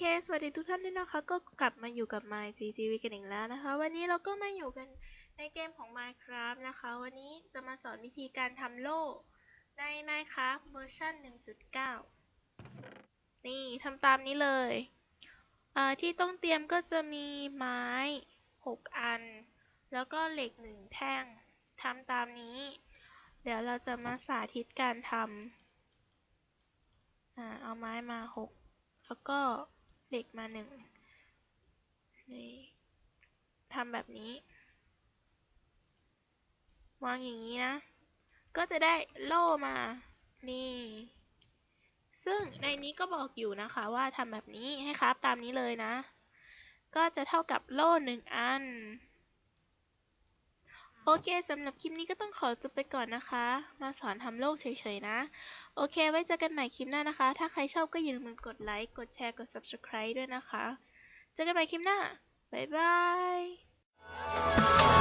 ค สวัสดีทุกท่านด้วยนะคะ ก็กลับมาอยู่กับ My CCV กันอีกแล้วนะคะ วันนี้เราก็มาอยู่กันในเกมของ Minecraft นะคะ วันนี้จะมาสอนวิธีการทำโล่ใน Minecraft เวอร์ชัน1.9 นี่ทำตามนี้เลยที่ต้องเตรียมก็จะมีไม้ 6 อัน แล้วก็เหล็ก 1 แท่งทำตามนี้ เดี๋ยวเราจะมาสาธิตการทำอเอาไม้มา 6แล้วก็ เหล็กมาหนึ่งนี่ทำแบบนี้ วางอย่างนี้นะ ก็จะได้โล่มา นี่ ซึ่งในนี้ก็บอกอยู่นะคะว่าทำแบบนี้ให้ครับตามนี้เลยนะ ก็จะเท่ากับโล่หนึ่งอัน โอเคสำหรับคลิปนี้ก็ต้องขอจบไปก่อนนะคะ มาสอนทำโลกเฉยๆนะ โอเค ไว้เจอกันใหม่คลิปหน้านะคะ ถ้าใครชอบก็อย่าลืมกดไลค์ กดแชร์ กด subscribe ด้วยนะคะ เจอกันใหม่คลิปหน้า บ๊ายบาย